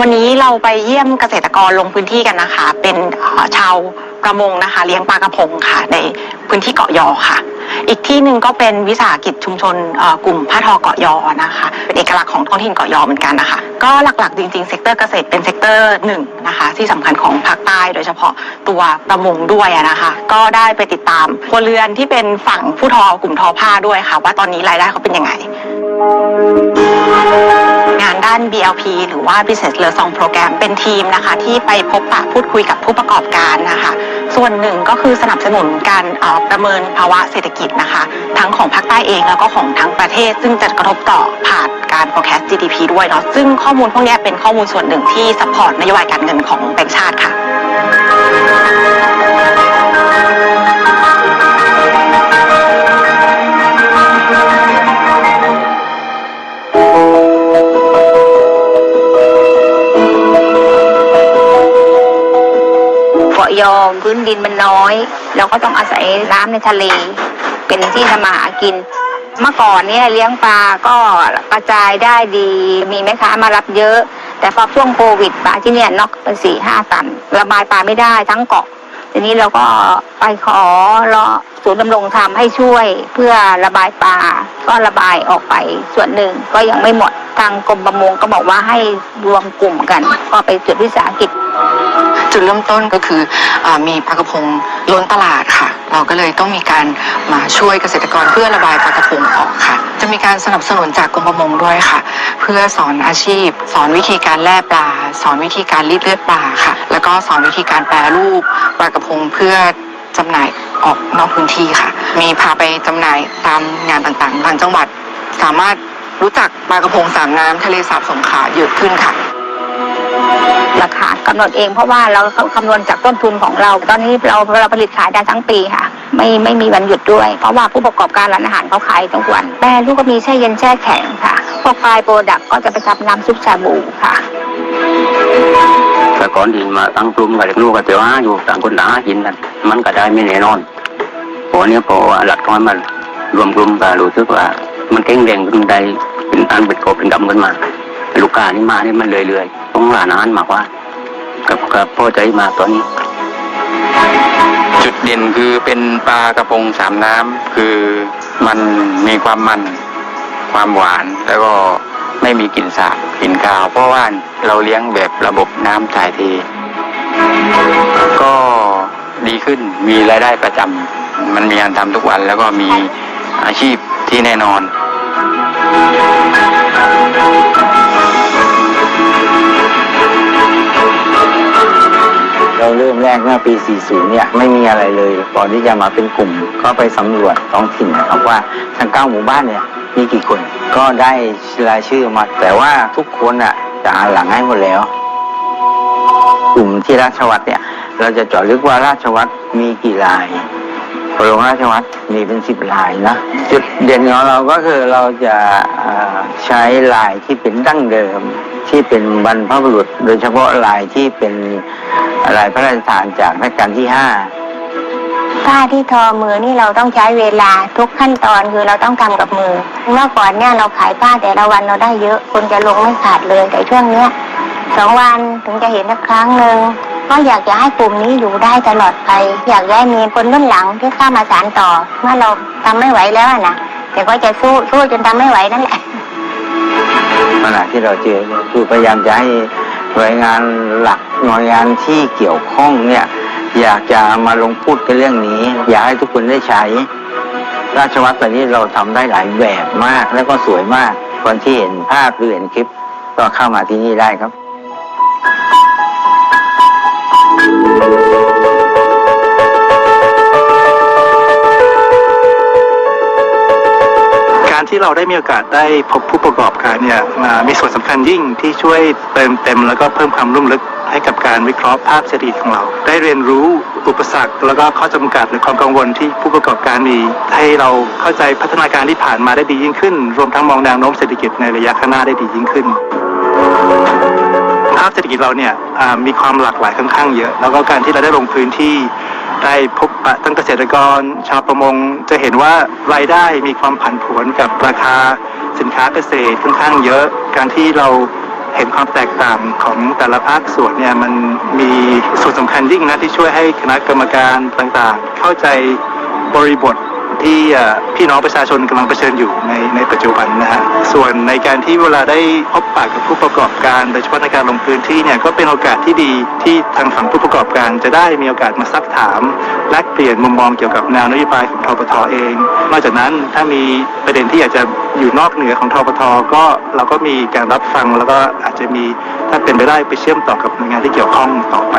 วันนี้เราไปเยี่ยมเกษตรกรลงพื้นที่กันนะคะ เป็นชาวประมงนะคะ เลี้ยงปลากระพงค่ะ ในพื้นที่เกาะยอค่ะ อีกที่หนึ่งก็เป็นวิสาหกิจชุมชนกลุ่มผ้าทอเกาะยอนะคะ เป็นเอกลักษณ์ของท้องถิ่นเกาะยอเหมือนกันนะคะ ก็หลักๆ จริงๆ เซกเตอร์เกษตรเป็นเซกเตอร์หนึ่งนะคะ ที่สำคัญของภาคใต้โดยเฉพาะตัวประมงด้วยนะคะ ก็ได้ไปติดตามครัวเรือนที่เป็นฝั่งผู้ทอกลุ่มทอผ้าด้วยค่ะ ว่าตอนนี้รายได้เขาเป็นยังไงานด้าน BLP หรือว่า Business l e a s o n Program เป็นทีมนะคะ ที่ไปพบปะพูดคุยกับผู้ประกอบการนะคะ ส่วนหนึ่งก็คือสนับสนุนการประเมินภาวะเศรษฐกิจนะคะ ทั้งของภาคใต้เองแล้วก็ของทั้งประเทศ ซึ่งจะกระทบต่อผ่านการ forecast GDP ด้วยเนาะซึ่งข้อมูลพวกนี้เป็นข้อมูลส่วนหนึ่งที่ support นโยบายการเงินของแบงก์ชาติค่ะ เกาะยอมพื้นดินมันน้อย เราก็ต้องอาศัยน้ำในทะเล เป็นที่ทำมาหากิน เมื่อก่อนเนี่ยเลี้ยงปลาก็กระจายได้ดี มีแม่ค้ามารับเยอะ แต่พอช่วงโควิดปลาที่เนี่ยนอกเป็นสี่ห้าตัน ระบายปลาไม่ได้ทั้งเกาะทีนี้เราก็ไปขอรอศูนย์ดำรงธรรมให้ช่วยเพื่อระบายปลาก็ระบายออกไปส่วนหนึ่งก็ยังไม่หมดทางกรมประมงก็บอกว่าให้รวมกลุ่มกัน ก็ไปจุดวิสาหกิจ จุดเริ่มต้นก็คืออมีปลากระพงล้นตลาดค่ะ เราก็เลยต้องมีการมาช่วยเกษตรกรเพื่อระบายปลากระพงออกค่ะ จะมีการสนับสนุนจากกรมประมงด้วยค่ะ เพื่อสอนอาชีพ สอนวิธีการแล่ปลา สอนวิธีการรีดเลือดปลาค่ะ แล้วก็สอนวิธีการแปรรูปปลากระพงเพื่อจำหน่ายออกนอกพื้นที่ค่ะ มีพาไปจำหน่ายตามงานต่างๆบางจังหวัด สามารถรู้จักปลากระพงสามน้ำทะเลสาบสงขลาเยอะขึ้นค่ะ ราคากำหนดเองเพราะว่าเราคำนวณจากต้นทุนของเรา ตอนนี้เราเราผลิตขายได้ทั้งปีค่ะ ไม่ไม่มีวันหยุดด้วย เพราะว่าผู้ประกอบการร้านอาหารเขาขายทุกวันแม่ลูกก็มีแช่เย็นแช่แข็งค่ะพวกปลายโปรดักก็จะไปทำน้ำซุปชาบูค่ะแต่ก่อนที่มาตั้งกลุ่มกับลูกกับเตี๋ยวหาอยู่ต่างคนต่างหากินกันมันก็ได้ไม่แน่นอนพอเนี้ยพอหลักน้อยมันรวมกลุ่มกันรู้สึกว่า มันแข็งแรงขึ้นได้เป็นอันเป็นกบเป็นดำขึ้นมา ลูกค้านี่มานี่มันเรื่อย ๆต้องหลานานมากกว่ากับกับพ่อใจมากตอนนี้ จุดเด่นคือเป็นปลากระพงสามน้ำคือมันมีความมันความหวานแล้วก็ไม่มีกลิ่นสาบกลิ่นคาว เพราะว่าเราเลี้ยงแบบระบบน้ำถ่ายเทก็ดีขึ้นมีรายได้ประจำมันมีงานทำทุกวัน แล้วก็มีอาชีพที่แน่นอน เราเริ่มแรกเมื่อปี 40 เนี่ยไม่มีอะไรเลยก่อนที่จะมาเป็นกลุ่มก็ไปสำรวจท้องถิ่นนะครับว่าทั้งเก้าหมู่บ้านเนี่ยมีกี่คน ก็ได้รายชื่อมา แต่ว่าทุกคนอะจะอ่านหลังให้หมดแล้ว กลุ่มที่ราชวัตรเนี่ย เราจะเจาะลึกว่าราชวัตรมีกี่ลายโรงราชวัตรมีเป็นสิบลายนะจุดเด่นของเราก็คือเราจะใช้ลายที่เป็นดั้งเดิม ที่เป็นบรรพบุรุษ โดยเฉพาะลายที่เป็นลายพระราชทานจากรัชกาลที่ห้าผ้าที่ทอมือนี่เราต้องใช้เวลาทุกขั้นตอนคือเราต้องทำกับมือ เมื่อก่อนเนี่ยเราขายผ้าแต่ละวันเราได้เยอะคนจะลงไม่ขาดเลยแต่ช่วงเนี้ยสองวันถึงจะเห็นสักครั้งหนึ่งก็อยากจะให้กลุ่มนี้อยู่ได้ตลอดไป อยากจะให้มีคนรุ่นหลังที่เข้ามาสานต่อ เมื่อเราทำไม่ไหวแล้วนะแต่ก็จะสู้สู้จนทำไม่ไหวนั่นแหละ ที่เราเจอคือพยายามจะให้หน่วยงานหลักหน่วยงานที่เกี่ยวข้องเนี่ยอยากจะมาลงพูดกันเรื่องนี้ อยากให้ทุกคนได้ใช้ ราชวัตรตอนนี้เราทำได้หลายแบบมากแล้วก็สวยมาก คนที่เห็นภาพหรือเห็นคลิป ก็เข้ามาที่นี่ได้ครับ ที่เราได้มีโอกาสได้พบผู้ประกอบการเนี่ยมามีส่วนสำคัญยิ่งที่ช่วยเติมเต็ม แล้วก็เพิ่มความรุ่มลึกให้กับการวิเคราะห์ภาพเศรษฐกิจของเรา ได้เรียนรู้อุปสรรค แล้วก็ข้อจำกัดหรือความกังวลที่ผู้ประกอบการมี ให้เราเข้าใจพัฒนาการที่ผ่านมาได้ดียิ่งขึ้น รวมทั้งมองแนวโน้มเศรษฐกิจในระยะข้างหน้าได้ดียิ่งขึ้นภาพเศรษฐกิจเราเนี่ยมีความหลากหลายค่อนข้างเยอะ แล้วก็การที่เราได้ลงพื้นที่ ได้พบปะทั้งเกษตรกร ชาวประมงจะเห็นว่ารายได้มีความผันผวนกับราคาสินค้าเกษตรค่อนข้างเยอะ การที่เราเห็นความแตกต่างของแต่ละภาคส่วนเนี่ยมันมีส่วนสำคัญยิ่งนะที่ช่วยให้คณะกรรมการต่างๆ เข้าใจบริบท ที่พี่น้องประชาชนกำลังเผชิญอยู่ในในปัจจุบันนะฮะส่วนในการที่เวลาได้พบปะกับผู้ประกอบการโดยเฉพาะในการลงพื้นที่เนี่ยก็เป็นโอกาสที่ดีที่ทางฝั่งผู้ประกอบการจะได้มีโอกาสมาซักถามแลกเปลี่ยนมุมมองเกี่ยวกับแนวนโยบายของทปทเอง นอกจากนั้นถ้ามีประเด็นที่อยากจะอยู่นอกเหนือของทปทก็เราก็มีการรับฟังแล้วก็อาจจะมีถ้าเป็นไปได้ไปเชื่อมต่อกับหน่วยงานที่เกี่ยวข้องต่อไป